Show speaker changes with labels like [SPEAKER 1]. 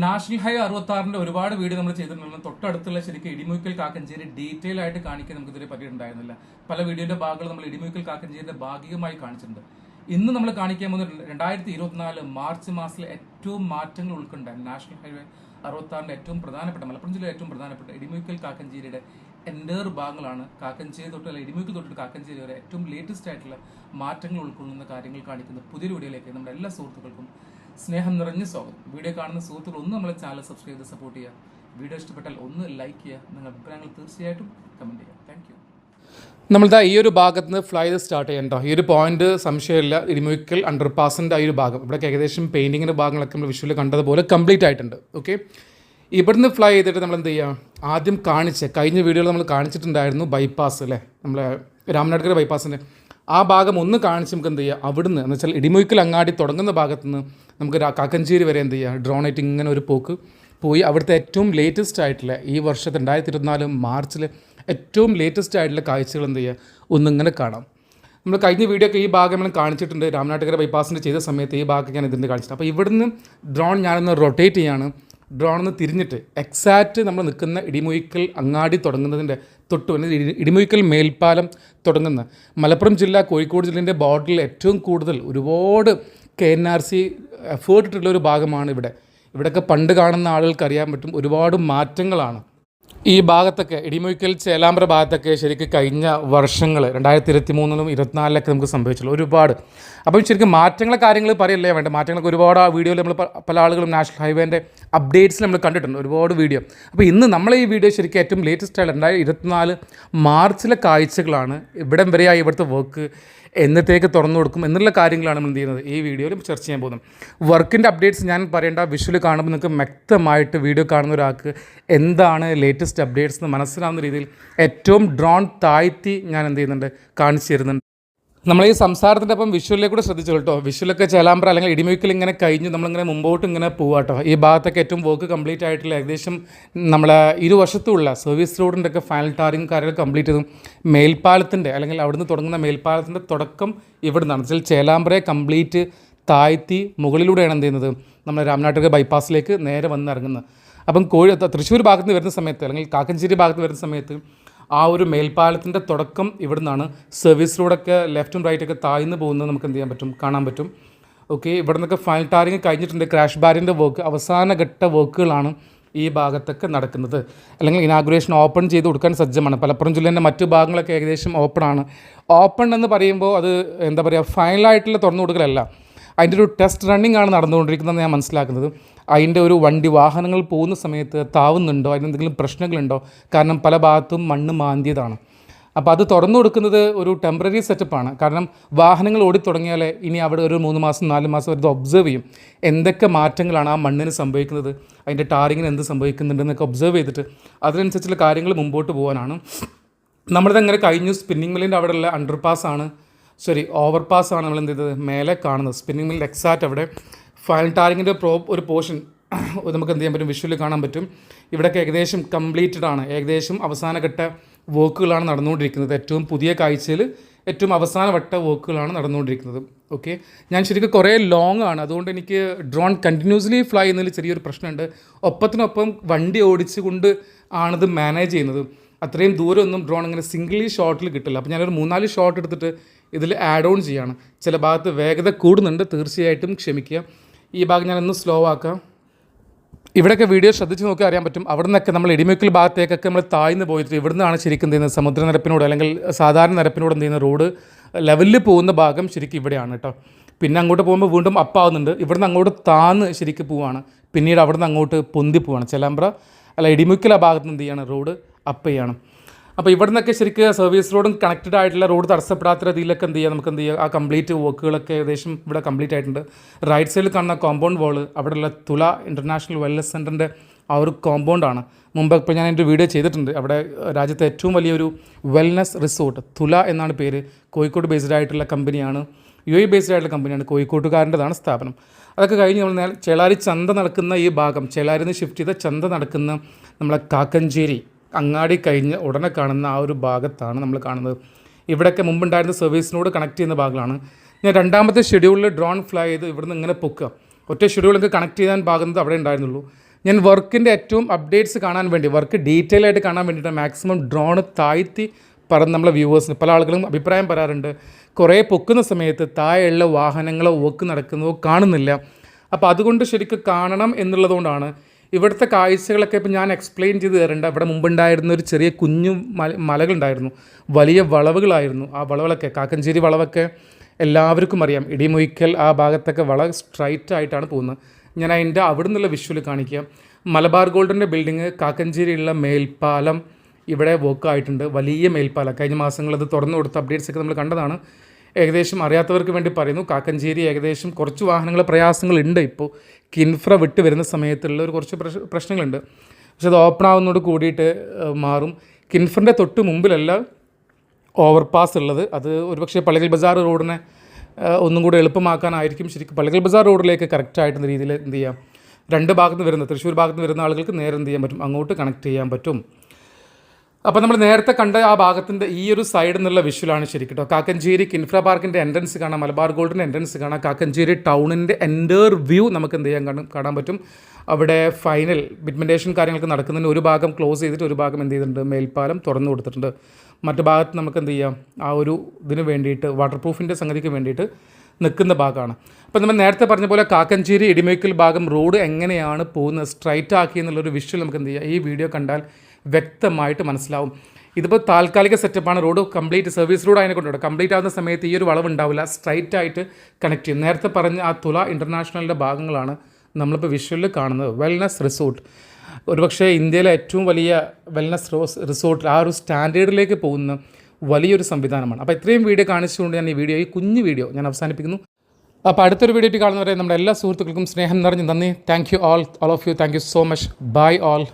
[SPEAKER 1] National high അറുപത്തി ആറിന്റെ ഒരുപാട് വീഡിയോ നമ്മൾ ചെയ്തിട്ടുണ്ട് തൊട്ടടുത്തുള്ള ശരിക്കും ഇടിമുക്കൽ കാക്കഞ്ചേരി ഡീറ്റെയിൽ ആയിട്ട് കാണിക്കാൻ നമുക്ക് ഇതുവരെ പറ്റിയിട്ടുണ്ടായിരുന്നില്ല. പല വീഡിയോന്റെ ഭാഗങ്ങൾ നമ്മൾ ഇടിമുക്കൽ കാക്കഞ്ചേരിയുടെ ഭാഗികമായി കാണിച്ചിട്ടുണ്ട്. ഇന്ന് നമ്മൾ കാണിക്കാൻ പോകുന്ന രണ്ടായിരത്തി ഇരുപത്തിനാല് മാർച്ച് മാസത്തിലെ ഏറ്റവും മാറ്റങ്ങൾ ഉൾക്കൊണ്ട നാഷണൽ ഹൈവേ അറുപത്തി ആറിന്റെ ഏറ്റവും പ്രധാനപ്പെട്ട മലപ്പുറം ജില്ലയിലെ ഏറ്റവും പ്രധാനപ്പെട്ട ഇടിമുക്കൽ കാക്കഞ്ചേരിയുടെ എൻഡേർ ഭാഗങ്ങളാണ് കാക്കഞ്ചേരി തൊട്ട് അല്ലെങ്കിൽ ഇടിമുക്കൽ തൊട്ട് കാക്കഞ്ചേരി വരെ ഏറ്റവും ലേറ്റസ്റ്റ് ആയിട്ടുള്ള മാറ്റങ്ങൾ ഉൾക്കൊള്ളുന്ന കാര്യങ്ങൾ കാണിക്കുന്ന പുതിയൊരു വീഡിയോയിലേക്ക് നമ്മുടെ എല്ലാ സുഹൃത്തുക്കൾക്കും സ്നേഹം നിറഞ്ഞ സ്വാഗതം. വീഡിയോ കാണുന്ന സുഹൃത്തുക്കൾ ഒന്ന് നമ്മളെ ചാനൽ സബ്സ്ക്രൈബ് ചെയ്ത് സപ്പോർട്ട് ചെയ്യുക. വീഡിയോ ഇഷ്ടപ്പെട്ടാൽ ഒന്ന് ലൈക്ക് ചെയ്യുക. നിങ്ങളുടെ അഭിപ്രായങ്ങൾ തീർച്ചയായിട്ടും കമന്റ് ചെയ്യുക. താങ്ക് യു നമ്മളിതാ ഈ ഒരു ഭാഗത്ത് നിന്ന് ഫ്ലൈ ചെയ്ത് സ്റ്റാർട്ട് ചെയ്യണ്ടോ ഈ ഒരു പോയിന്റ് സംശയമില്ല. ഇരുമുക്കൽ അണ്ടർ പാസിന്റെ ആ ഒരു ഭാഗം. ഇവിടെ ഏകദേശം പെയിന്റിങ്ങിന്റെ ഭാഗങ്ങളൊക്കെ നമ്മൾ വിഷ്വലിൽ കണ്ടതുപോലെ കംപ്ലീറ്റ് ആയിട്ടുണ്ട്. ഓക്കെ ഇവിടുന്ന് ഫ്ലൈ ചെയ്തിട്ട് നമ്മൾ എന്ത് ചെയ്യുക ആദ്യം കാണിച്ച. കഴിഞ്ഞ വീഡിയോയിൽ നമ്മൾ കാണിച്ചിട്ടുണ്ടായിരുന്നു ബൈപ്പാസ് അല്ലേ നമ്മളെ രാമനാട്ടുകര ബൈപ്പാസിന്റെ ആ ഭാഗം ഒന്ന് കാണിച്ച് നമുക്ക് എന്ത് ചെയ്യുക അവിടുന്ന് എന്ന് വെച്ചാൽ ഇടിമുയ്ക്കൽ അങ്ങാടി തുടങ്ങുന്ന ഭാഗത്ത് നിന്ന് നമുക്ക് കാക്കഞ്ചേരി വരെ എന്ത് ചെയ്യുക ഡ്രോണായിട്ട് ഇങ്ങനെ ഒരു പോക്ക് പോയി. അവിടുത്തെ ഏറ്റവും ലേറ്റസ്റ്റ് ആയിട്ടുള്ള ഈ വർഷത്തെ രണ്ടായിരത്തി ഇരുപത്തിനാല് മാർച്ചിൽ ഏറ്റവും ലേറ്റസ്റ്റ് ആയിട്ടുള്ള കാഴ്ചകൾ എന്ത് ചെയ്യുക ഒന്നിങ്ങനെ കാണാം. നമ്മൾ കഴിഞ്ഞ വീഡിയോ ഒക്കെ ഈ ഭാഗം നമ്മൾ കാണിച്ചിട്ടുണ്ട്. രാമനാട്ടുകര ബൈപ്പാസിന്റെ ചെയ്ത സമയത്ത് ഈ ഭാഗം ഞാൻ ഇതിന്റെ കാണിച്ചിട്ടുണ്ട്. അപ്പോൾ ഇവിടുന്ന് ഡ്രോൺ ഞാനൊന്ന് റൊട്ടേറ്റ് ചെയ്യാണ്. ഡ്രോൺ ഒന്ന് തിരിഞ്ഞിട്ട് എക്സാക്റ്റ് നമ്മൾ നിൽക്കുന്ന ഇടിമുയിക്കൽ അങ്ങാടി തുടങ്ങുന്നതിന്റെ തൊട്ട് ഇടി- ഇടിമുയിക്കൽ മേൽപ്പാലം തുടങ്ങുന്ന മലപ്പുറം ജില്ല കോഴിക്കോട് ജില്ലേന്റെ ബോർഡറിൽ ഏറ്റവും കൂടുതൽ ഒരുപാട് K N R C effort ഇട്ടുള്ള ഒരു ഭാഗമാണ് ഇവിടെ. ഇവിടെയൊക്കെ പണ്ട് കാണുന്ന ആളുകൾക്ക് അറിയാൻ പറ്റും ഒരുപാട് മാറ്റങ്ങളാണ്. ഈ ഭാഗത്തൊക്കെ ഇടിമുഴിക്കൽ ചേലാമ്പ്ര ഭാഗത്തൊക്കെ ശരിക്കും കഴിഞ്ഞ വർഷങ്ങൾ രണ്ടായിരത്തി ഇരുപത്തി മൂന്നിലും ഇരുപത്തിനാലിലൊക്കെ നമുക്ക് സംഭവിച്ചുള്ളൂ ഒരുപാട്. അപ്പം ശരിക്കും മാറ്റങ്ങളെ കാര്യങ്ങൾ പറയല്ലേ വേണ്ട? മാറ്റങ്ങളൊക്കെ ഒരുപാട് ആ വീഡിയോയിൽ നമ്മൾ പല ആളുകളും നാഷണൽ ഹൈവേന്റെ അപ്ഡേറ്റ്സിൽ നമ്മൾ കണ്ടിട്ടുണ്ട് ഒരുപാട് വീഡിയോ അപ്പോൾ ഇന്ന് നമ്മൾ ഈ വീഡിയോ ശരിക്കും ഏറ്റവും ലേറ്റസ്റ്റ് ആയിട്ട് രണ്ടായിരത്തി ഇരുപത്തിനാല് മാർച്ചിലെ കാഴ്ചകളാണ് ഇവിടം വരെയായി ഇവിടുത്തെ വർക്ക് എന്നത്തേക്ക് തുറന്നു കൊടുക്കും എന്നുള്ള കാര്യങ്ങളാണ് നമ്മൾ എന്ത് ചെയ്യുന്നത് ഈ വീഡിയോയിൽ ചർച്ച ചെയ്യാൻ പോകുന്നത്. വർക്കിന്റെ അപ്ഡേറ്റ്സ് ഞാൻ പറയേണ്ട വിഷ്വൽ കാണുമ്പോൾ നിങ്ങൾക്ക് വ്യക്തമായിട്ട് വീഡിയോ കാണുന്ന ഒരാൾക്ക് എന്താണ് ലേറ്റസ്റ്റ് അപ്ഡേറ്റ്സ് എന്ന് മനസ്സിലാവുന്ന രീതിയിൽ ഏറ്റവും ഡ്രോൺ താഴ്ത്തി ഞാൻ എന്ത് ചെയ്യുന്നുണ്ട് കാണിച്ചു തരുന്നുണ്ട്. നമ്മൾ ഈ സംസാരത്തിന്റെ അപ്പം വിഷുവിലേക്ക് കൂടെ ശ്രദ്ധിച്ചു കേട്ടോ. വിഷ്വലൊക്കെ ചേലാമ്പ്ര അല്ലെങ്കിൽ ഇടിമിക്കൽ ഇങ്ങനെ കഴിഞ്ഞ് നമ്മളിങ്ങനെ മുമ്പോട്ട് ഇങ്ങനെ പോവാട്ടോ ഈ ഭാഗത്തൊക്കെ ഏറ്റവും വർക്ക് കംപ്ലീറ്റ് ആയിട്ടുള്ള ഏകദേശം നമ്മളെ ഇരുവശത്തുള്ള സർവീസ് റോഡിന്റെ ഒക്കെ ഫൈനൽ ടാറിങ് കാര്യങ്ങൾ കംപ്ലീറ്റ് ചെയ്തു. മേൽപ്പാലത്തിന്റെ അല്ലെങ്കിൽ അവിടുന്ന് തുടങ്ങുന്ന മേൽപ്പാലത്തിന്റെ തുടക്കം ഇവിടെ വെച്ചാൽ ചേലാമ്പ്രയെ കംപ്ലീറ്റ് താഴ്ത്തി മുകളിലൂടെയാണ് എന്ത് ചെയ്യുന്നത്? നമ്മൾ രാമനാട്ടുക ബൈപ്പാസിലേക്ക് നേരെ വന്ന് ഇറങ്ങുന്നത് അപ്പം കോഴി തൃശ്ശൂർ ഭാഗത്ത് നിന്ന് വരുന്ന സമയത്ത് അല്ലെങ്കിൽ കാക്കഞ്ചേരി ഭാഗത്ത് വരുന്ന സമയത്ത് ആ ഒരു മേൽപ്പാലത്തിന്റെ തുടക്കം ഇവിടെ നിന്നാണ് സർവീസ് റോഡൊക്കെ ലെഫ്റ്റും റൈറ്റൊക്കെ താഴ്ന്നു പോകുന്നത് നമുക്ക് എന്ത് ചെയ്യാൻ പറ്റും? കാണാൻ പറ്റും. ഓക്കെ ഇവിടെ നിന്നൊക്കെ ഫൈനൽ ടാറിങ് കഴിഞ്ഞിട്ടുണ്ട്. ക്രാഷ് ബാരിന്റെ വർക്ക് അവസാന ഘട്ട വർക്കുകളാണ് ഈ ഭാഗത്തൊക്കെ നടക്കുന്നത്. അല്ലെങ്കിൽ ഇനാഗുറേഷൻ ഓപ്പൺ ചെയ്ത് കൊടുക്കാൻ സജ്ജമാണ്. മലപ്പുറം ജില്ലേന്റെ മറ്റു ഭാഗങ്ങളൊക്കെ ഏകദേശം ഓപ്പൺ ആണ്. ഓപ്പൺ എന്ന് പറയുമ്പോൾ അത് എന്താ പറയുക? ഫൈനലായിട്ടുള്ള തുറന്നു കൊടുക്കലല്ല. അതിന്റെ ഒരു ടെസ്റ്റ് റണ്ണിംഗ് ആണ് നടന്നുകൊണ്ടിരിക്കുന്നതെന്ന് ഞാൻ മനസ്സിലാക്കുന്നത്. അതിന്റെ ഒരു വണ്ടി വാഹനങ്ങൾ പോകുന്ന സമയത്ത് താവുന്നുണ്ടോ? അതിനെന്തെങ്കിലും പ്രശ്നങ്ങളുണ്ടോ? കാരണം പല ഭാഗത്തും മണ്ണ് മാന്തിയതാണ്. അപ്പോൾ അത് തുറന്നു കൊടുക്കുന്നത് ഒരു ടെമ്പററി സെറ്റപ്പാണ് കാരണം വാഹനങ്ങൾ ഓടിത്തുടങ്ങിയാൽ ഇനി അവിടെ ഒരു മൂന്ന് മാസം നാല് മാസം വരെ ഒബ്സർവ് ചെയ്യും. എന്തൊക്കെ മാറ്റങ്ങളാണ് ആ മണ്ണിന് സംഭവിക്കുന്നത്? അതിന്റെ ടാറിങ്ങിന് എന്ത് സംഭവിക്കുന്നുണ്ടെന്നൊക്കെ ഒബ്സർവ് ചെയ്തിട്ട് അതിനനുസരിച്ചുള്ള കാര്യങ്ങൾ മുമ്പോട്ട് പോകാനാണ്. നമ്മളിതങ്ങനെ കഴിഞ്ഞു. സ്പിന്നിങ് മില്ലിന്റെ അവിടെയുള്ള അണ്ടർ പാസ് ആണ്. സോറി ഓവർ പാസ് ആണ് നമ്മൾ എന്ത് ചെയ്തത്? മേലെ കാണുന്നത്. സ്പിന്നിങ് മില്ലിന്റെ എക്സാക്റ്റ് അവിടെ ഫൈനൽ ടാറിങ്ങിന്റെ പ്രോ ഒരു പോർഷൻ നമുക്ക് എന്ത് ചെയ്യാൻ പറ്റും? വിഷ്വലിൽ കാണാൻ പറ്റും. ഇവിടെയൊക്കെ ഏകദേശം കംപ്ലീറ്റഡ് ആണ്. ഏകദേശം അവസാനഘട്ട വർക്കുകളാണ് നടന്നുകൊണ്ടിരിക്കുന്നത്. ഏറ്റവും പുതിയ കാഴ്ചയിൽ ഏറ്റവും അവസാനവട്ട വർക്കുകളാണ് നടന്നുകൊണ്ടിരിക്കുന്നത്. ഓക്കെ ഞാൻ ശരിക്കും കുറേ ലോങ് ആണ്. അതുകൊണ്ട് എനിക്ക് ഡ്രോൺ കണ്ടിന്യൂസ്ലി ഫ്ലൈ ചെയ്യുന്നതിൽ ചെറിയൊരു പ്രശ്നമുണ്ട്. ഒപ്പത്തിനൊപ്പം വണ്ടി ഓടിച്ചുകൊണ്ട് ആണിത് മാനേജ് ചെയ്യുന്നത്. അത്രയും ദൂരമൊന്നും ഡ്രോൺ ഇങ്ങനെ സിംഗിളി ഷോട്ടിൽ കിട്ടില്ല. അപ്പോൾ ഞാനൊരു മൂന്നാൽ ഷോട്ട് എടുത്തിട്ട് ഇതിൽ ആഡ് ഓൺ ചെയ്യാണ്. ചില ഭാഗത്ത് വേഗത കൂടുന്നുണ്ട്. തീർച്ചയായിട്ടും ക്ഷമിക്കുക. ഈ ഭാഗം ഞാനൊന്ന് സ്ലോ ആക്കാം. ഇവിടെയൊക്കെ വീഡിയോ ശ്രദ്ധിച്ച് നോക്കി അറിയാൻ പറ്റും. അവിടെ നിന്നൊക്കെ നമ്മൾ ഇടിമുക്കൽ ഭാഗത്തേക്കൊക്കെ നമ്മൾ താഴ്ന്നു പോയിട്ട് ഇവിടെ നിന്നാണ് ശരിക്കും ചെയ്യുന്നത്? സമുദ്രനിരപ്പിനോട് അല്ലെങ്കിൽ സാധാരണ നിരപ്പിനോട് എന്ത് ചെയ്യുന്ന റോഡ് ലെവലിൽ പോകുന്ന ഭാഗം ശരിക്കും ഇവിടെയാണ് കേട്ടോ. പിന്നെ അങ്ങോട്ട് പോകുമ്പോൾ വീണ്ടും അപ്പാവുന്നുണ്ട് ഇവിടുന്ന് അങ്ങോട്ട് താന്ന് ശരിക്കും പോവാണ്. പിന്നീട് അവിടെ നിന്ന് അങ്ങോട്ട് പൊന്തി പോവാണ്. ചെലാമ്പ്ര അല്ല ഇടിമുക്കൽ ആ ഭാഗത്ത് എന്ത് ചെയ്യാണ്? റോഡ് അപ്പ് ചെയ്യണം. അപ്പോൾ ഇവിടെ നിന്നൊക്കെ ശരിക്കും സർവീസ് റോഡും കണക്റ്റഡ് ആയിട്ടുള്ള റോഡ് തടസ്സപ്പെടാത്ത രീതിയിലൊക്കെ എന്ത് ചെയ്യാം? നമുക്ക് എന്ത് ചെയ്യാം? ആ കംപ്ലീറ്റ് വർക്കുകളൊക്കെ ഏകദേശം ഇവിടെ കംപ്ലീറ്റ് ആയിട്ടുണ്ട്. റൈറ്റ് സൈഡിൽ കാണുന്ന കോമ്പൗണ്ട് വാൾ അവിടെയുള്ള തുല ഇന്റർനാഷണൽ വെൽനസ് സെന്ററിന്റെ ആ ഒരു കോമ്പൗണ്ടാണ് മുമ്പ് ഇപ്പോൾ ഞാൻ എന്റെ വീഡിയോ ചെയ്തിട്ടുണ്ട്. അവിടെ രാജ്യത്തെ ഏറ്റവും വലിയൊരു വെൽനസ് റിസോർട്ട് തുല എന്നാണ് പേര്. കോഴിക്കോട് ബേസ്ഡ് ആയിട്ടുള്ള കമ്പനിയാണ് യു എ ബേസ്ഡ് ആയിട്ടുള്ള കമ്പനിയാണ് കോഴിക്കോട്ടുകാരന്റെതാണ് സ്ഥാപനം. അതൊക്കെ കഴിഞ്ഞ് നമ്മൾ ചേളാരി ചന്ത നടക്കുന്ന ഈ ഭാഗം ചേളാരിന്ന് ഷിഫ്റ്റ് ചെയ്ത ചന്ത നടക്കുന്ന നമ്മളെ കാക്കഞ്ചേരി. അങ്ങാടി കഴിഞ്ഞ് ഉടനെ കാണുന്ന ആ ഒരു ഭാഗത്താണ് നമ്മൾ കാണുന്നത്. ഇവിടെയൊക്കെ മുമ്പുണ്ടായിരുന്ന സർവീസിനോട് കണക്ട് ചെയ്യുന്ന ഭാഗങ്ങളാണ്. ഞാൻ രണ്ടാമത്തെ ഷെഡ്യൂളിൽ ഡ്രോൺ ഫ്ലൈ ചെയ്ത് ഇവിടുന്ന് ഇങ്ങനെ പൊക്കുക. ഒറ്റ ഷെഡ്യൂളിൽ കണക്ട് ചെയ്യാൻ ഭാഗത്ത് അവിടെ ഉണ്ടായിരുന്നുള്ളൂ. ഞാൻ വർക്കിന്റെ ഏറ്റവും അപ്ഡേറ്റ്സ് കാണാൻ വേണ്ടി വർക്ക് ഡീറ്റെയിൽ ആയിട്ട് കാണാൻ വേണ്ടിയിട്ട് മാക്സിമം ഡ്രോൺ താഴ്ത്തി പറഞ്ഞ് നമ്മളെ വ്യൂവേഴ്സിന് പല ആളുകളും അഭിപ്രായം പറയാറുണ്ട്. കുറേ പൊക്കുന്ന സമയത്ത് താഴെയുള്ള വാഹനങ്ങളോ ഒക്ക് നടക്കുന്നതോ കാണുന്നില്ല. അപ്പോൾ അതുകൊണ്ട് ശരിക്കും കാണണം എന്നുള്ളതുകൊണ്ടാണ് ഇവിടുത്തെ കാഴ്ചകളൊക്കെ ഇപ്പം ഞാൻ എക്സ്പ്ലെയിൻ ചെയ്ത് തരേണ്ട. ഇവിടെ മുമ്പുണ്ടായിരുന്ന ഒരു ചെറിയ കുഞ്ഞു മല മലകളുണ്ടായിരുന്നു. വലിയ വളവുകളായിരുന്നു ആ വളവുകളൊക്കെ കാക്കഞ്ചേരി വളവൊക്കെ എല്ലാവർക്കും അറിയാം. ഇടിമുയിക്കൽ ആ ഭാഗത്തൊക്കെ വള സ്ട്രൈറ്റ് ആയിട്ടാണ് പോകുന്നത്. ഞാൻ അതിന്റെ അവിടെ നിന്നുള്ള വിഷ്വൽ കാണിക്കുക മലബാർ ഗോൾഡിന്റെ ബിൽഡിങ് കാക്കഞ്ചേരിയുള്ള മേൽപ്പാലം ഇവിടെ വർക്ക് ആയിട്ടുണ്ട്. വലിയ മേൽപ്പാലം. കഴിഞ്ഞ മാസങ്ങളത് തുറന്നു കൊടുത്ത അപ്ഡേറ്റ്സ് ഒക്കെ നമ്മൾ കണ്ടതാണ്. ഏകദേശം അറിയാത്തവർക്ക് വേണ്ടി പറയുന്നു. കാക്കഞ്ചേരി ഏകദേശം കുറച്ച് വാഹനങ്ങൾ പ്രയാസങ്ങളുണ്ട്. ഇപ്പോൾ കിൻഫ്ര വിട്ട് വരുന്ന സമയത്തുള്ള ഒരു കുറച്ച് പ്രശ് പ്രശ്നങ്ങളുണ്ട്. പക്ഷെ അത് ഓപ്പൺ ആവുന്നതോട് കൂടിയിട്ട് മാറും. കിൻഫറിന്റെ തൊട്ട് മുമ്പിലല്ല ഓവർപാസ് ഉള്ളത്. അത് ഒരുപക്ഷെ പള്ളികൾ ബസാർ റോഡിനെ ഒന്നും കൂടെ എളുപ്പമാക്കാനായിരിക്കും. ശരിക്കും പള്ളികൾ ബസാർ റോഡിലേക്ക് കറക്റ്റായിട്ടുള്ള രീതിയിൽ എന്ത് ചെയ്യാം? രണ്ട് ഭാഗത്ത് നിന്ന് വരുന്ന തൃശ്ശൂർ ഭാഗത്ത് നിന്ന് വരുന്ന ആളുകൾക്ക് നേരെ എന്ത് ചെയ്യാൻ പറ്റും? അങ്ങോട്ട് കണക്ട് ചെയ്യാൻ പറ്റും. അപ്പോൾ നമ്മൾ നേരത്തെ കണ്ട ആ ഭാഗത്തിന്റെ ഈ ഒരു സൈഡിൽ നിന്നുള്ള വിഷ്വലാണ് ശരി കേട്ടോ കാക്കഞ്ചേരി കിൻഫ്ര പാർക്കിന്റെ എൻട്രൻസ് കാണാം മലബാർ ഗോൾഡിന്റെ എൻട്രൻസ് കാണാം കാക്കഞ്ചേരി ടൗണിന്റെ എന്റർ വ്യൂ നമുക്ക് എന്ത് ചെയ്യാൻ കാണും കാണാൻ പറ്റും. അവിടെ ഫൈനൽ ബിഡ്മിന്റേഷൻ കാര്യങ്ങൾക്ക് നടക്കുന്നതിന് ഒരു ഭാഗം ക്ലോസ് ചെയ്തിട്ട് ഒരു ഭാഗം എന്ത് ചെയ്തിട്ടുണ്ട്? മേൽപ്പാലം തുറന്നു കൊടുത്തിട്ടുണ്ട്. മറ്റു ഭാഗത്ത് നമുക്ക് എന്ത് ചെയ്യാം? ആ ഒരു ഇതിന് വേണ്ടിയിട്ട് വാട്ടർ പ്രൂഫിന്റെ സംഗതിക്ക് വേണ്ടിയിട്ട് നിൽക്കുന്ന ഭാഗമാണ്. അപ്പോൾ നമ്മൾ നേരത്തെ പറഞ്ഞ പോലെ കാക്കഞ്ചേരി ഇടിമേക്കൽ ഭാഗം റോഡ് എങ്ങനെയാണ് പോകുന്നത്? സ്ട്രൈറ്റ് ആക്കി എന്നുള്ളൊരു വിഷ്വൽ നമുക്ക് എന്ത് ചെയ്യാം? ഈ വീഡിയോ കണ്ടാൽ വ്യക്തമായിട്ട് മനസ്സിലാവും. ഇതിപ്പോൾ താൽക്കാലിക സെറ്റപ്പാണ് റോഡ് കംപ്ലീറ്റ് സർവീസ് റോഡ് അതിനെ കൊണ്ടുപോകും കംപ്ലീറ്റ് ആവുന്ന സമയത്ത് ഈ ഒരു വളവ് ഉണ്ടാവില്ല സ്ട്രൈറ്റ് ആയിട്ട് കണക്ട് ചെയ്യും. നേരത്തെ പറഞ്ഞ ആ തുല ഇന്റർനാഷണലിന്റെ ഭാഗങ്ങളാണ് നമ്മളിപ്പോൾ വിഷ്വലിൽ കാണുന്നത്. വെൽനസ് റിസോർട്ട് ഒരുപക്ഷേ ഇന്ത്യയിലെ ഏറ്റവും വലിയ വെൽനസ് റോസ് റിസോർട്ട് ആ ഒരു സ്റ്റാൻഡേർഡിലേക്ക് പോകുന്ന വലിയൊരു സംവിധാനമാണ്. അപ്പോൾ ഇത്രയും വീഡിയോ കാണിച്ചുകൊണ്ട് ഞാൻ ഈ വീഡിയോ ഈ കുഞ്ഞു വീഡിയോ ഞാൻ അവസാനിപ്പിക്കുന്നു. അപ്പോൾ അടുത്തൊരു വീഡിയോ കാണുന്നവരെ നമ്മുടെ എല്ലാ സുഹൃത്തുക്കൾക്കും സ്നേഹം നിറഞ്ഞ് നന്ദി. Thank you all all of you thank you so much bye all